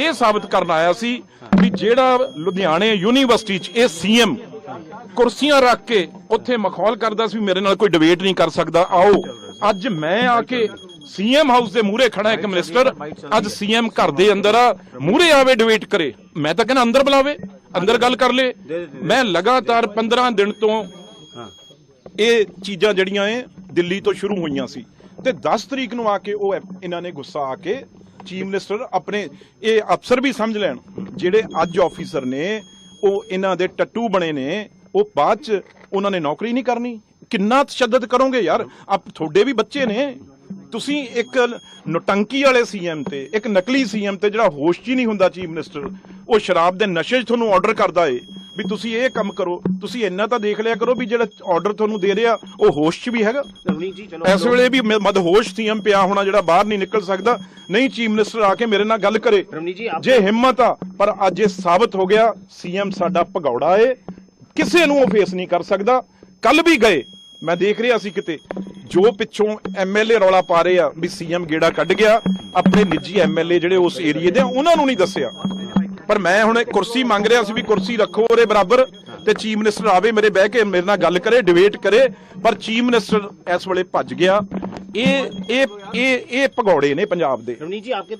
ਇਹ ਸਾਬਤ ਕਰਨ ਆਇਆ ਸੀ ਵੀ ਜਿਹੜਾ ਲੁਧਿਆਣੇ ਯੂਨੀਵਰਸਿਟੀ 'ਚ ਇਹ ਸੀਐਮ ਕੁਰਸੀਆਂ ਰੱਖ ਕੇ ਉੱਥੇ ਮਖੌਲ ਕਰਦਾ ਸੀ ਮੇਰੇ ਨਾਲ ਕੋਈ ਡਿਬੇਟ ਨਹੀਂ ਕਰ ਸਕਦਾ, ਆਓ। ਅੱਜ ਮੈਂ ਆ ਕੇ ਸੀਐਮ ਹਾਊਸ ਦੇ ਮੂਹਰੇ ਖੜਾ ਇੱਕ ਮਿਨਿਸਟਰ ਅੱਜ ਸੀਐਮ ਘਰ ਦੇ ਅੰਦਰ ਆ, ਮੂਹਰੇ ਆਵੇ ਡਿਬੇਟ ਕਰੇ। ਮੈਂ ਤਾਂ ਕਹਿੰਦਾ ਅੰਦਰ ਬੁਲਾਵੇ, ਅੰਦਰ ਗੱਲ ਕਰ ਲੇ। ਮੈਂ ਲਗਾਤਾਰ 15 ਦਿਨ ਤੋਂ ਇਹ ਚੀਜ਼ਾਂ ਜਿਹੜੀਆਂ ਇਹ ਦਿੱਲੀ ਤੋਂ ਸ਼ੁਰੂ ਹੋਈਆਂ ਸੀ। ਤੇ 10 ਤਰੀਕ ਨੂੰ ਆ ਕੇ ਉਹ ਇਹਨਾਂ ਨੇ ਗੁੱਸਾ ਆ ਕੇ ਚੀਫ ਮਿਨਿਸਟਰ ਆਪਣੇ ਇਹ ਅਫਸਰ ਵੀ ਸਮਝ ਲੈਣ, ਜਿਹੜੇ ਅੱਜ ਆਫੀਸਰ ਨੇ, ਉਹ ਇਹਨਾਂ ਦੇ ਟੱਟੂ ਬਣੇ ਨੇ, ਉਹ ਬਾਅਦ ਚ ਉਹਨਾਂ ਨੇ ਨੌਕਰੀ ਨਹੀਂ ਕਰਨੀ। ਕਿੰਨਾ ਤਸ਼ੱਦਦ ਕਰੋਗੇ ਯਾਰ? ਆਪ ਤੁਹਾਡੇ ਵੀ ਬੱਚੇ ਨੇ। ਤੁਸੀਂ ਇੱਕ ਨੋਟੰਕੀ ਵਾਲੇ ਸੀਐਮ ਤੇ, ਇੱਕ ਨਕਲੀ ਸੀਐਮ ਤੇ ਜਿਹੜਾ ਹੋਸ਼ 'ਚ ਹੀ ਨਹੀਂ ਹੁੰਦਾ ਚੀਫ ਮਿਨਿਸਟਰ, ਉਹ ਸ਼ਰਾਬ ਦੇ ਨਸ਼ੇ 'ਚ ਤੁਹਾਨੂੰ ਆਰਡਰ ਕਰਦਾ ਏ। ਵੀ ਤੁਸੀਂ ਇਹ ਕੰਮ ਕਰੋ ਤੁਸੀਂ ਇੰਨਾ ਤਾਂ ਦੇਖ ਲਿਆ ਕਰੋ ਵੀ ਜਿਹੜਾ ਆਰਡਰ ਤੁਹਾਨੂੰ ਦੇ ਰਿਹਾ ਉਹ ਹੋਸ਼ 'ਚ ਵੀ ਹੈਗਾ। ਰਵਨੀਤ ਜੀ ਚਲੋ ਇਸ ਵੇਲੇ ਵੀ ਮਦਹੋਸ਼ ਸੀਐਮ ਪਿਆ ਹੋਣਾ ਜਿਹੜਾ ਬਾਹਰ ਨਹੀਂ ਨਿਕਲ ਸਕਦਾ। ਨਹੀਂ ਚੀਫ ਮਿਨਿਸਟਰ ਆ ਕੇ ਮੇਰੇ ਨਾਲ ਗੱਲ ਕਰੇ। ਜੀ ਹਿੰਮਤ ਆ ਪਰ ਅੱਜ ਇਹ ਸਾਬਤ ਹੋ ਗਿਆ ਸੀਐਮ ਸਾਡਾ ਭਗੌੜਾ ਏ। ਕਿਸੇ ਨੂੰ ਉਹ ਫੇਸ ਨਹੀਂ ਕਰ ਸਕਦਾ। ਕੱਲ ਵੀ ਗਏ ਮੈਂ ਦੇਖ ਰਿਹਾ ਸੀ ਕਿਤੇ ਜੋ ਪਿੱਛੋਂ ਐਮਐਲਏ ਰੌਲਾ ਪਾ ਰਹੇ ਆ ਵੀ ਸੀਐਮ ਗੇੜਾ ਕੱਢ ਗਿਆ ਆਪਣੇ ਨਿੱਜੀ ਐਮਐਲਏ ਜਿਹੜੇ ਉਸ ਏਰੀਏ ਦੇ ਉਹਨਾਂ ਨੂੰ ਨਹੀਂ ਦੱਸਿਆ। ਪਰ ਮੈਂ ਹੁਣ ਕੁਰਸੀ ਮੰਗ ਰਿਹਾ ਸੀ ਵੀ ਕੁਰਸੀ ਰੱਖੋ ਉਹਦੇ ਬਰਾਬਰ ਤੇ ਚੀਫ ਮਿਨਿਸਟਰ ਆਵੇ ਮੇਰੇ ਬਹਿ ਕੇ ਮੇਰੇ ਨਾਲ ਗੱਲ ਕਰੇ ਡਿਬੇਟ ਕਰੇ, ਪਰ ਚੀਫ ਮਿਨਿਸਟਰ ਇਸ ਵੇਲੇ ਭੱਜ ਗਿਆ। ਇਹ ਇਹ ਇਹ ਇਹ ਭਗੌੜੇ ਨੇ ਪੰਜਾਬ ਦੇ। ਰਵਨੀਤ ਜੀ, ਆਪਕੇ